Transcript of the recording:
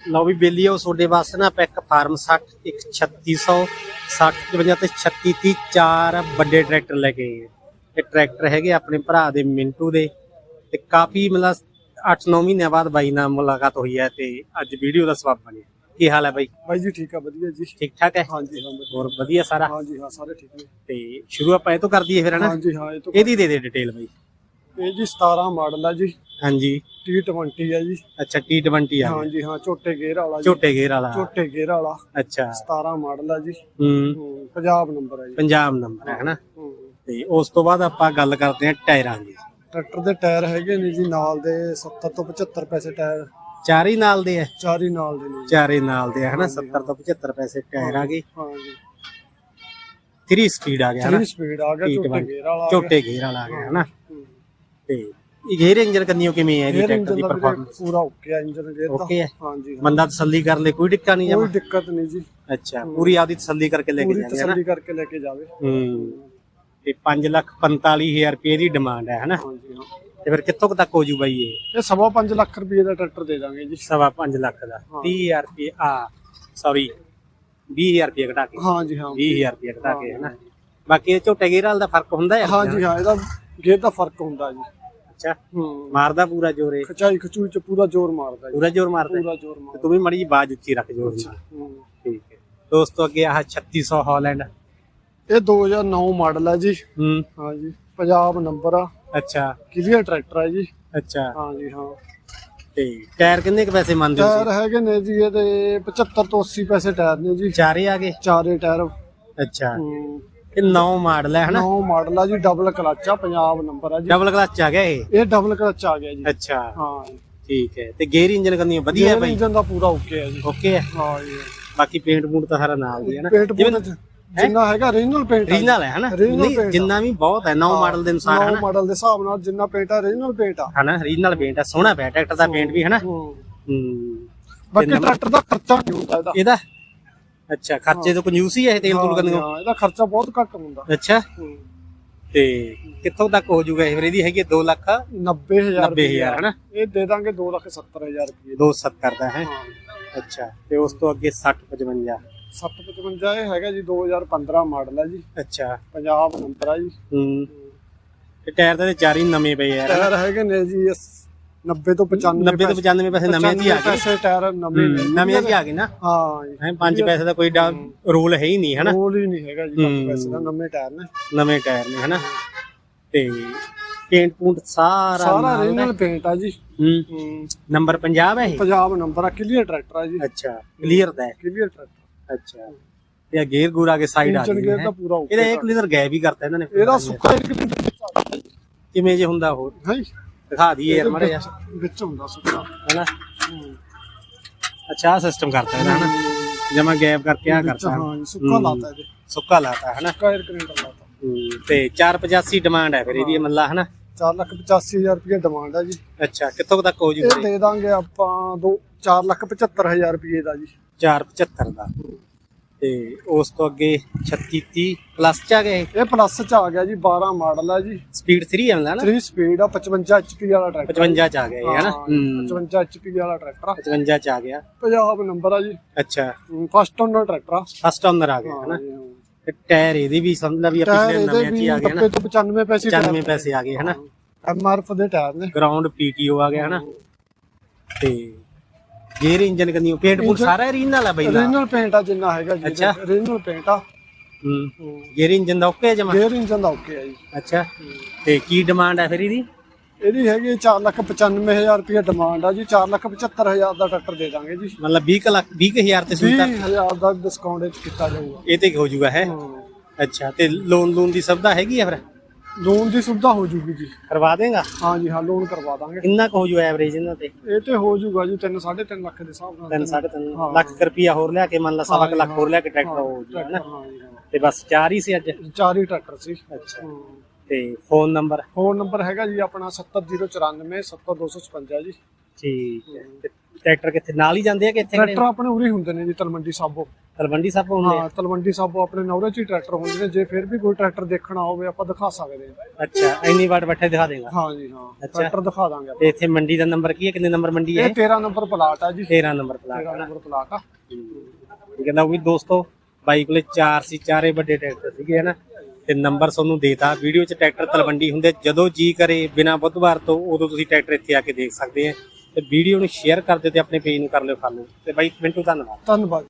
ਲਓ ਵੀ ਬੇਲੀ ਉਹ ਤੁਹਾਡੇ ਵਾਸਤੇ ਨਾ ਆਪਾਂ ਇੱਕ ਫਾਰਮ 60 ਇੱਕ 3600 60 55 ਤੇ 36 30 ਚਾਰ ਵੱਡੇ ਟਰੈਕਟਰ ਲੈ ਕੇ ਆਏ ਇਹ ਟਰੈਕਟਰ ਹੈਗੇ ਆਪਣੇ ਭਰਾ ਦੇ ਮਿੰਟੂ ਦੇ ਤੇ ਕਾਫੀ ਮਤਲਬ 8-9 ਮਹੀਨਿਆਂ ਬਾਅਦ ਬਾਈ ਨਾਲ ਮੁਲਾਕਾਤ ਹੋਈ ਹੈ ਤੇ ਅੱਜ ਵੀਡੀਓ ਦਾ ਸਬਬ ਬਣਿਆ। ਕੀ ਹਾਲ ਹੈ ਬਾਈ? ਬਾਈ ਜੀ ਠੀਕ ਆ ਵਧੀਆ ਜੀ। ਠੀਕ ਠਾਕ ਹੈ? ਹਾਂਜੀ ਹਾਂ। ਹੋਰ ਵਧੀਆ ਸਾਰਾ? ਹਾਂਜੀ ਹਾਂ ਸਾਰੇ ਠੀਕ ਨੇ। ਤੇ ਸ਼ੁਰੂ ਆਪਾਂ ਇਹ ਤੋਂ ਕਰ ਦਈਏ ਫਿਰ ਹਨਾ ਹਾਂਜੀ ਹਾਂ ਇਹ ਤੋਂ ਇਹਦੀ ਦੇ ਦੇ ਡਿਟੇਲ ਬਾਈ। ਇਹ ਜੀ 17 ਮਾਡਲ ਆ ਜੀ। ਹਾਂਜੀ। T20 ਆ ਜੀ। ਅੱਛਾ T20 ਆ। ਹਾਂਜੀ ਹਾਂ ਛੋਟੇ ਗੇਅਰ ਵਾਲਾ ਜੀ। ਝੋਟੇ ਗੇਅਰ ਵਾਲਾ। ਛੋਟੇ ਗੇਅਰ ਵਾਲਾ। ਅੱਛਾ। 17 ਮਾਡਲ ਆ ਜੀ। ਹੂੰ। ਹੂੰ, ਪੰਜਾਬ ਨੰਬਰ ਆ ਜੀ। ਪੰਜਾਬ ਨੰਬਰ ਹੈ ਹਨਾ? ਹੂੰ। ਤੇ ਉਸ ਤੋਂ ਬਾਅਦ ਆਪਾਂ ਗੱਲ ਕਰਦੇ ਹਾਂ ਟਾਇਰਾਂ ਦੀ। ਟਰੈਕਟਰ ਦੇ ਟਾਇਰ ਹੈਗੇ ਨੇ ਜੀ ਨਾਲ ਦੇ 70 ਤੋਂ 75 ਪੈਸੇ ਟਾਇਰ। ਚਾਰ ਹੀ ਨਾਲ ਦੇ ਆ? ਚਾਰ ਹੀ ਨਾਲ ਦੇ ਨੇ ਜੀ। ਚਾਰੇ ਨਾਲ ਦੇ ਆ ਹਨਾ? 70 ਤੋਂ 75 ਪੈਸੇ ਟਾਇਰ ਆ ਗਏ। ਹਾਂ ਜੀ 3 ਸਪੀਡ ਆ ਗਿਆ ਹਨਾ? 3 ਸਪੀਡ ਆ ਗਿਆ ਛੋਟੇ T20 ਗੇਅਰ ਵਾਲਾ ਆ ਗਿਆ। ਝੋਟੇ ਗੇਅਰ ਵਾਲਾ ਆ ਗਿਆ ਹਨਾ? ਹੂੰ। ਤੇ ਇਹ ਗੇਅਰ ਇੰਜਨ ਕੰਨੀਓ ਕਿਵੇਂ ਹੈ ਗੇਅਰ ਟਰੈਕਟਰ ਦੀ ਦਾ ਵੀਰੇ ਪਰਫਾਰਮੈਂਸ ਪੂਰਾ ਓਕੇ ਆ ਇੰਜਨ ਗੇਅਰ ਦਾ ਓਕੇ ਹੈ? ਹਾਂਜੀ ਹਾਂ ਬੰਦਾ ਤਸੱਲੀ ਕਰਨ ਲਈ ਕੋਈ ਟਿੱਕਾ ਨਹੀਂ ਕੋਈ ਜਮਾ ਦਿੱਕਤ ਨਹੀਂ ਜੀ। ਅੱਛਾ ਪੂਰੀ ਆਪਦੀ ਤਸੱਲੀ ਕਰਕੇ ਲੈ ਕੇ ਪੂਰੀ ਜਾਂਦੇ ਹਨਾ ਤਸੱਲੀ ਕਰਕੇ ਲੈ ਕੇ ਜਾਵੇ। ਹੂੰ। ਤੇ 5 ਲੱਖ 45000 ਰੁਪਏ ਦੀ ਡਿਮਾਂਡ ਹੈ ਹਨਾ? ਹਾਂਜੀ ਹਾਂ। ਤੇ ਫਿਰ ਕਿੱਥੋਂ ਕੁ ਤੱਕ ਹੋ ਜੂ ਬਾਈ ਇਹ? ਇਹ ਸਵਾ ਪੰਜ ਲੱਖ ਰੁਪਏ ਦਾ ਟਰੈਕਟਰ ਦੇ ਦਾਂਗੇ ਜੀ। ਸਵਾ 5 ਲੱਖ ਦਾ। 30000 ਰੁਪਏ ਆ ਸੌਰੀ 20000 ਰੁਪਏ ਘਟਾ ਕੇ। ਹਾਂਜੀ ਹਾਂ। 20000 ਰੁਪਏ ਘਟਾ ਕੇ ਹਨਾ? ਬਾਕੀ ਇਹ ਝੋਟੇ ਗੇਰ ਵਾਲ ਦਾ ਫ਼ਰਕ ਹੁੰਦਾ ਹੈ? ਹਾਂਜੀ ਹਾਂ ਇਹਦਾ ਗੇਅਰ ਦਾ ਫ਼ਰਕ ਹੁੰਦਾ ਜੀ। ਅੱਛਾ ਹੂੰ। ਮਾਰਦਾ ਪੂਰਾ ਜ਼ੋਰ ਖਚਾਈ ਖਚੂਈ ਚ ਪੂਰਾ ਜ਼ੋਰ ਮਾਰਦਾ ਜੀ। ਪੂਰਾ ਜ਼ੋਰ ਮਾਰਦਾ। ਹੈ? ਪੂਰਾ ਜ਼ੋਰ ਤੇ ਮਾਰਦਾ। ਤੂੰ ਵੀ ਮੜੀ ਜੀ ਬਾਜ ਉੱਚੀ ਰੱਖ ਜ਼ੋਰ ਨਾਲ ਹੂੰ। ਠੀਕ ਹੈ। ਦੋਸਤੋ ਅੱਗੇ ਆਹ 3600 ਹਾਲੈਂਡ। ਇਹ 2009 ਮਾਡਲ ਹੈ ਜੀ। ਹੂੰ। ਹਾਂਜੀ ਪੰਜਾਬ ਨੰਬਰ ਆ। ਅੱਛਾ। ਕਲੀਅਰ ਟਰੈਕਟਰ ਹੈ ਜੀ। ਅੱਛਾ। ਹਾਂਜੀ ਹਾਂ। ਤੇ ਟਾਇਰ ਕਿੰਨੇ ਕੁ ਪੈਸੇ ਮੰਨਦੇ ਹੋ ਟਾਇਰ ਹੈਗੇ ਨੇ ਜੀ ਇਹਦੇ 75 ਤੋਂ 80 ਪੈਸੇ ਟਾਇਰ ਨੇ ਜੀ। ਚਾਰੇ ਆ ਗਏ? ਚਾਰੇ ਟਾਇਰ। ਅੱਛਾ। ਹੂੰ। ਇਹ 9 ਮਾਡਲ ਹੈ ਹਨਾ? ਨੌ ਮਾਡਲ ਆ ਜੀ ਡਬਲ ਕਲਚ ਆ ਪੰਜਾਬ ਨੰਬਰ ਆ ਜੀ। ਡਬਲ ਕਲਚ ਆ ਗਿਆ ਇਹ? ਇਹ ਡਬਲ ਕਲਚ ਆ ਗਿਆ ਜੀ। ਅੱਛਾ। ਹਾਂ। ਠੀਕ ਹੈ। ਤੇ ਗੇਅਰ ਇੰਜਨ ਕੰਨੀ ਵਧੀਆ ਹੈ ਬਾਈ? ਇੰਜਨ ਦਾ ਪੂਰਾ ਓਕੇ ਹੈ ਜੀ। ਓਕੇ ਹੈ ਹਾਂ ਜੀ। ਬਾਕੀ ਪੇਂਟ ਪੂੰਟ ਤਾਂ ਸਾਰਾ ਨਾਲ ਦੀ ਹੈ ਨਾ ਪੇਂਟ ਪੂੰਟ ਜਿੰਨਾ ਹੈਗਾ ਓਰੀਜਨਲ ਪੇਂਟ ਰੀਜਨਲ ਹੈ ਹਨਾ? ਆ। ਜਿੰਨਾ ਵੀ ਬਹੁਤ ਹੈ 9 ਮਾਡਲ ਦੇ ਅਨੁਸਾਰ ਨੌ ਹਨਾ? ਮਾਡਲ ਦੇ ਹਿਸਾਬ ਨਾਲ ਜਿੰਨਾ ਪੇਂਟ ਆ ਓਰੀਜਨਲ ਪੇਂਟ ਆ। ਹਨਾ? ਰੀਜਨਲ ਪੇਂਟ ਹੈ ਸੋਹਣਾ ਪਿਆ ਟਰੈਕਟਰ ਦਾ ਪੇਂਟ ਵੀ ਹਨਾ? ਹੂੰ। ਹੂੰ। ਬਾਕੀ ਟਰੈਕਟਰ ਦਾ ਖਰਚਾ ਨਹੀਂ ਹੁੰਦਾ ਇਹਦਾ। ਇਹਦਾ? ਅੱਛਾ ਖਰਚੇ ਤੋਂ ਕੰਜੂਸ ਹੀ ਹੈ ਇਹ ਤੇਲ ਤੂਲ ਕਰਨ ਹਾਂ, ਇਹਦਾ ਖਰਚਾ ਬਹੁਤ ਘੱਟ ਹੁੰਦਾ। ਅੱਛਾ। ਹੂੰ। ਤੇ ਕਿੱਥੋਂ ਤੱਕ ਹੋ ਜਾਊਗਾ ਇਹ ਫਿਰ ਇਹਦੀ ਹੈਗੀ 2 ਲੱਖ? 90000 90000 ਹਨਾ? ਇਹ ਦੇ ਦਾਂਗੇ 270000 ਰੁਪਏ 270 ਦਾ ਹੈ? ਹਾਂ। ਅੱਛਾ ਤੇ ਉਸ ਤੋਂ ਅੱਗੇ 60 55 755 ਇਹ ਹੈਗਾ ਜੀ 2015 ਮਾਡਲ ਹੈ ਜੀ। ਅੱਛਾ। ਪੰਜਾਬ ਨੰਬਰ ਆ ਜੀ। ਹੂੰ। ਤੇ ਟਾਇਰ ਤਾਂ ਇਹਦੇ ਚਾਰ ਹੀ ਨਵੇਂ ਪਏ ਯਾਰ ਟਾਇਰ ਹੈਗੇ ਨੇ ਜੀ 90 ਤੋਂ 95 90 ਤੋਂ 95 ਪੈਸੇ ਨਵੇਂ ਜੀ ਆ ਗਏ। ਪੈਸੇ ਟਾਇਰ ਨਵੇਂ ਨੇ ਹੂੰ, ਨਵੇਂ ਆ ਗਏ ਨਾ। ਹਾਂ ਹੈ 5 ਪੈਸੇ ਦਾ ਕੋਈ ਰੋਲ ਹੈ ਹੀ ਨਹੀਂ ਹਨਾ? ਰੋਲ ਹੀ ਨਹੀਂ ਹੈਗਾ ਜੀ ਪੈਸੇ ਦਾ ਨਵੇਂ ਟਾਇਰ ਨੇ। ਨਵੇਂ ਟਾਇਰ ਨੇ ਹਨਾ? ਤੇ ਪੇਂਟ ਪੂੰਟ ਸਾਰਾ ਸਾਰਾ ਨਾਲ ਦਾ। ਓਰੀਜਨਲ ਪੇਂਟ ਆ ਜੀ। ਹੂੰ। ਹੂੰ। ਨੰਬਰ 50 ਹੈ ਇਹ? ਪੰਜਾਬ ਨੰਬਰ ਆ ਕਲੀਅਰ ਟਰੈਕਟਰ ਆ ਜੀ। ਅੱਛਾ ਕਲੀਅਰ ਦਾ ਹੈ। ਕਲੀਅਰ ਟਰੈਕਟਰ ਅੱਛਾ। ਤੇ ਗੇਅਰ ਗੂਰ ਕੇ ਸਾਈਡ ਆ ਗਈ ਹੈ। ਦਾ ਇਹਦਾ ਇੱਕ ਲੀਟਰ ਗੈਪ ਹੀ ਕਰਤਾ ਇਹਨਾਂ ਨੇ। ਇਹਦਾ ਸੁੱਕਾ ਇੱਕ ਕਿਵੇਂ ਜੇ ਹੁੰਦਾ ਹੋਰ? ਹੈ ਜੀ ਦਿਖਾ ਦਈਏ ਯਾਰ ਮੜੇ ਵਿੱਚ ਹੁੰਦਾ ਸੁੱਕਾ। ਹਨਾ? ਅੱਛਾ ਸਿਸਟਮ ਕਰਤਾ ਇਹਦਾ ਹਨਾ? ਜਮਾ ਗੈਪ ਕਰਕੇ ਆ ਕਰਤਾ। ਹਾਂ ਜੀ ਸੁੱਕਾ ਲਾਤਾ ਇਹਦੇ। ਸੁੱਕਾ ਲਾਤਾ ਹਨਾ? ਅਰ ਕਨੈਕਟਰ ਲਾਤਾ। ਤੇ 485 ਡਿਮਾਂਡ ਹੈ ਫਿਰ ਇਹਦੀ ਮੱਲਾ ਹਨਾ? 485000 ਰੁਪਏ ਡਿਮਾਂਡ ਆ ਜੀ। ਅੱਛਾ ਕਿੱਥੋਂ ਕੁ ਤੱਕ ਹੋ ਜੂ ਇਹ ਦੇ ਦਾਂਗੇ ਆਪਾਂ ਦੋ 475000 ਰੁਪਏ ਦਾ ਜੀ। 475 ਦਾ। ਤੇ ਉਸ ਤੋਂ ਅੱਗੇ 36 30 ਪਲੱਸ ਚ ਆ ਗਏ ਇਹ? ਪਲੱਸ ਚ ਆ ਗਿਆ ਜੀ 12 ਮਾਡਲ ਆ ਜੀ। ਸਪੀਡ 3 ਆਉਂਦਾ ਨਾ? 3 ਸਪੀਡ ਆ 55 HP ਵਾਲਾ ਟਰੈਕਟਰ 55 ਚ ਆ ਗਏ ਹੈ ਨਾ? ਹੂੰ 55 HP ਵਾਲਾ ਟਰੈਕਟਰ ਆ। 55 ਚ ਆ ਗਿਆ। ਪੰਜਾਬ ਨੰਬਰ ਆ ਜੀ। ਅੱਛਾ। ਫਸਟ ਓਨਰ ਟਰੈਕਟਰ ਆ। ਫਸਟ ਓਨਰ ਆ ਗਿਆ ਹੈ ਨਾ? ਤੇ ਟਾਇਰ ਇਹਦੇ ਵੀ ਸਮਝ ਲਾ ਵੀ ਪਿਛਲੇ ਨਵੇਂ ਚ ਆ ਗਏ ਨਾ? 90 ਤੋਂ 95 ਪੈਸੇ 95 ਪੈਸੇ ਆ ਗਏ ਹੈ ਨਾ? ਐਮਆਰਐਫ ਦੇ ਟਾਇਰ ਨੇ। ਗਰਾਊਂਡ ਪੀਟੀਓ ਆ ਗਿਆ ਹੈ ਨਾ? ਤੇ ਗੇਅਰ ਇੰਜਨ ਕੰਨੀ ਪੇਂਟ ਪੂੰਟ ਸਾਰਾ ਰੀਜਨਲ ਆ ਬਈ ਨਾ ਓਰੀਜਨਲ ਪੇਂਟ ਆ ਜਿੰਨਾ ਹੈਗਾ ਜੀ। ਅੱਛਾ। ਓਰੀਜਨਲ ਪੇਂਟ ਆ। ਹੂੰ। ਗੇਅਰ ਇੰਜਨ ਦਾ ਓਕੇ ਜਮਾ? ਗੇਅਰ ਇੰਜਨ ਦਾ ਓਕੇ ਆ ਜੀ। ਅੱਛਾ। ਤੇ ਕੀ ਡਿਮਾਂਡ ਹੈ ਫਿਰ ਇਹਦੀ? ਇਹਦੀ ਹੈਗੀ 495000 ਰੁਪਏ ਡਿਮਾਂਡ ਆ ਜੀ। 475000 ਦਾ ਟਰੈਕਟਰ ਦੇ ਦਾਂਗੇ ਜੀ। ਮਤਲਬ 20 ਕੁ ਲੱਖ 20000 ਤੇ ਸੂਤਾ 20000 ਦਾ ਡਿਸਕਾਊਂਟ ਕੀਤਾ ਜਾਊਗਾ। ਇਹ ਤੇ ਹੋ ਜਾਊਗਾ ਹੈ? ਅੱਛਾ। ਤੇ ਲੋਨ ਲੋਨ ਦੀ ਸੁਵਿਧਾ ਹੈਗੀ ਆ ਫਿਰ? ਲੋਨ ਦੀ ਸੁਵਿਧਾ ਹੋ ਜੂਗੀ ਜੀ। ਕਰਵਾ ਦੇਗਾ? ਹਾਂ ਜੀ ਹਾਂ ਲੋਨ ਕਰਵਾ ਦਾਂਗੇ। ਕਿੰਨਾ ਕੁ ਹੋ ਜੂ ਐਵਰੇਜ ਇਹਨਾਂ ਤੇ? ਇਹ ਤੇ ਹੋ ਜੂਗਾ ਜੀ 3 3.5 ਲੱਖ ਦੇ ਹਿਸਾਬ ਨਾਲ। 3 3.5 ਲੱਖ ਰੁਪਇਆ ਹੋਰ ਲਿਆ ਕੇ ਮੰਨ ਲਾ ਸਵਾ ਕੁ ਲੱਖ ਹੋਰ ਲਿਆ ਕੇ ਟਰੈਕਟਰ ਹੋ ਜੀ ਹਾਂ ਤੇ ਬਸ ਚਾਰ ਹੀ ਸੀ ਅੱਜ? ਚਾਰ ਹੀ ਟਰੈਕਟਰ ਸੀ। ਅੱਛਾ। ਤੇ ਫੋਨ ਨੰਬਰ? ਫੋਨ ਨੰਬਰ ਹੈਗਾ ਜੀ ਆਪਣਾ 70094 70256 ਜੀ। ਠੀਕ ਹੈ। ਟਰੈਕਟਰ ਕਿੱਥੇ ਨਾਲ ਹੀ ਜਾਂਦੇ ਆ ਕਿ ਇੱਥੇ ਟਰੈਕਟਰ ਆਪਣੇ ਉਰੇ ਹੁੰਦੇ ਨੇ ਜੀ ਤਲਮੰਡੀ ਸਾਬੋ। ਤਲਵੰਡੀ ਸਾਹਿਬ ਹੁੰਦੇ ਆ ਹਾਂ ਤਲਵੰਡੀ ਸਾਬੋ ਆਪਣੇ ਨੌਰੇ ਚ ਹੀ ਟਰੈਕਟਰ ਹੁੰਦੇ ਨੇ ਜੇ ਫਿਰ ਵੀ ਕੋਈ ਟਰੈਕਟਰ ਦੇਖਣਾ ਹੋਵੇ ਆਪਾਂ ਦਿਖਾ ਸਕਦੇ ਹਾਂ। ਅੱਛਾ ਇੰਨੀ ਵਾਰ ਬੈਠੇ ਦਿਖਾ ਦੇਗਾ ਹਾਂ ਜੀ ਹਾਂ। ਟਰੈਕਟਰ ਦਿਖਾ ਦਾਂਗੇ ਆਪਾਂ। ਇੱਥੇ ਮੰਡੀ ਦਾ ਨੰਬਰ ਕੀ ਹੈ? ਕਿੰਨੇ ਨੰਬਰ ਮੰਡੀ ਹੈ ਇਹ 13 ਨੰਬਰ ਪਲਾਟ ਆ ਜੀ। 13 ਨੰਬਰ ਪਲਾਟ 13 ਨੰਬਰ ਪਲਾਟ ਆ। ਕਹਿੰਦਾ ਉਹ ਵੀ ਦੋਸਤੋ ਬਾਈ ਕੋਲੇ ਚਾਰ ਸੀ ਚਾਰੇ ਵੱਡੇ ਟਰੈਕਟਰ ਸੀਗੇ ਹਨਾ ਤੇ ਨੰਬਰ ਤੁਹਾਨੂੰ ਦੇਤਾ। ਵੀਡੀਓ 'ਚ ਟਰੈਕਟਰ ਤਲਵੰਡੀ ਹੁੰਦੇ ਜਦੋਂ ਜੀ ਕਰੇ ਬਿਨਾ ਬੁੱਧਵਾਰ ਤੋਂ ਉਦੋਂ ਤੁਸੀਂ ਟਰੈਕਟਰ ਇੱਥੇ ਆ ਕੇ ਦੇਖ ਸਕਦੇ ਆ ਤੇ ਵੀਡੀਓ ਨੂੰ ਸ਼ੇਅਰ ਕਰ ਦਿਓ ਤੇ ਆਪਣੇ ਪੇਜ ਨੂੰ ਕਰ ਲਿਓ ਫਾਲੋ ਤੇ ਬਾਈ ਮਿੰਟੂ ਧੰਨਵਾਦ। ਧੰਨਵਾਦ।